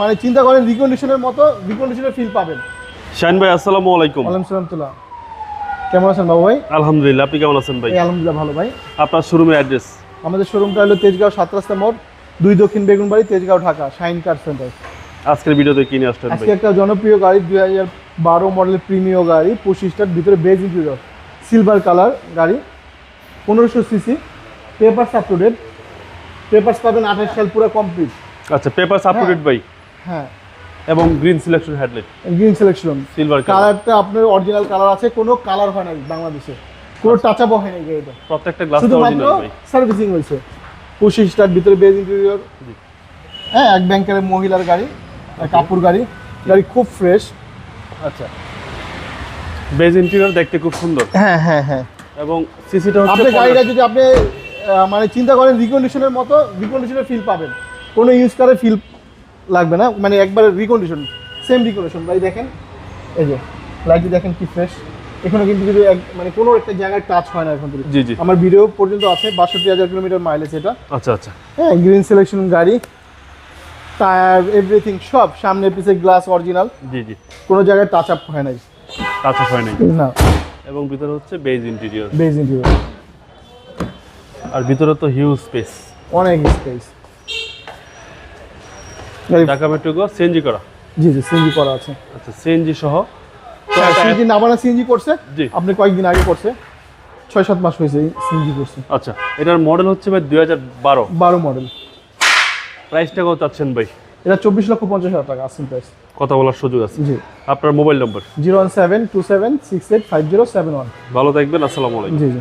মানে চিন্তা করেন রিকন্ডিশনের মতো রিকন্ডিশনের ফিল পাবেন। শাহিন ভাই আসসালামু আলাইকুম। ওয়ালাইকুম সালাম। তুলা কেমন আছেন বাবু ভাই? আলহামদুলিল্লাহ আপনি কেমন আছেন ভাই? আলহামদুলিল্লাহ ভালো ভাই। আপনার শোরুমের অ্যাড্রেস আমাদের শোরুমটা হলো তেজগাঁও সাত রাস্তা মোড় দুই দক্ষিণ Begunbari Tejgaon Dhaka shine car centre আজকের ভিডিওতে কি নিয়ে আসলেন আজকে একটা জনপ্রিয় গাড়ি দুই হাজার বারো মডেলের প্রিমিয় গাড়ি পঁচিশটার ভিতরে বেজ ইন্টেরিয়র সিলভার কালার গাড়ি পনেরোশো CC papers up to date papers পাবেন আঠাশ সাল পুরো কমপ্লিট আচ্ছা পেপার সাপোর্টেড ভাই হ্যাঁ। এবং green selection headlight green selection silver colour কালারটা আপনার অরিজিনাল কালার আছে কোনো কালার হয় না বাংলাদেশে। কোনো টাচ আপ হয় না গাড়িটা প্রত্যেকটা গ্লাস অরিজিনাল ভাই সার্ভিসিং হয়েছে। পঁচিশটার ভিতরে বেজ ইন্টেরিয়র হ্যাঁ এক ব্যাংকের মহিলার গাড়ি কাপড় গাড়ি। গাড়ি খুব ফ্রেশ আচ্ছা। বেজ ইন্টেরিয়র দেখতে খুব সুন্দর। হ্যাঁ হ্যাঁ হ্যাঁ। এবং সিসিটা হচ্ছে আপনি গাড়িটা যদি আপনি মানে চিন্তা করেন রিকন্ডিশনের মতো রিকন্ডিশনের ফিল পাবেন। কোনো ইউজ করে ফিল লাগবে না মানে একবারে রিকন্ডিশন সেম রিকন্ডিশন ভাই দেখেন এই যে লাইটটি দেখেন কি ফ্রেশ এখানে কিন্তু যদি মানে কোনো একটা জায়গায় টাচ হয় না এখন জি জি। আমার ভিডিও পর্যন্ত আছে বাষট্টি হাজার কিলোমিটার মাইলেজ এটা। আচ্ছা আচ্ছা। হ্যাঁ গ্রিন সিলেকশন গাড়ি টায়ার এভরিথিং সব সামনে পিছে গ্লাস অরিজিনাল জি জি। কোনো জায়গায় টাচ আপ হয় নাই। টাচ আপ হয় নাই। না। এবং ভিতরে হচ্ছে বেজ ইন্টেরিয়র বেজ ইন্টেরিয়র আর ভিতরে তো হিউজ স্পেস অনেক স্পেস ঢাকা মেট্রো গো সিএনজি করা। জি জি সিএনজি করা আছে। আচ্ছা সিএনজি সহ। সিএনজি নাবানা সিএনজি করছে। জি। আপনি কয়েকদিন আগে করছে। ছয় সাত মাস হয়েছে সিএনজি করছে। আচ্ছা এটার মডেল হচ্ছে ভাই দুই হাজার বারো। বারো মডেল প্রাইসটা কত চাচ্ছেন ভাই? এটা চব্বিশ লক্ষ পঞ্চাশ হাজার টাকা আসছেন প্রাইস কথা বলার সুযোগ আছে। জি। আপনার mobile number zero one seven two seven six eight five zero seven one. ভালো থাকবেন আসসালামু আলাইকুম। জি জি।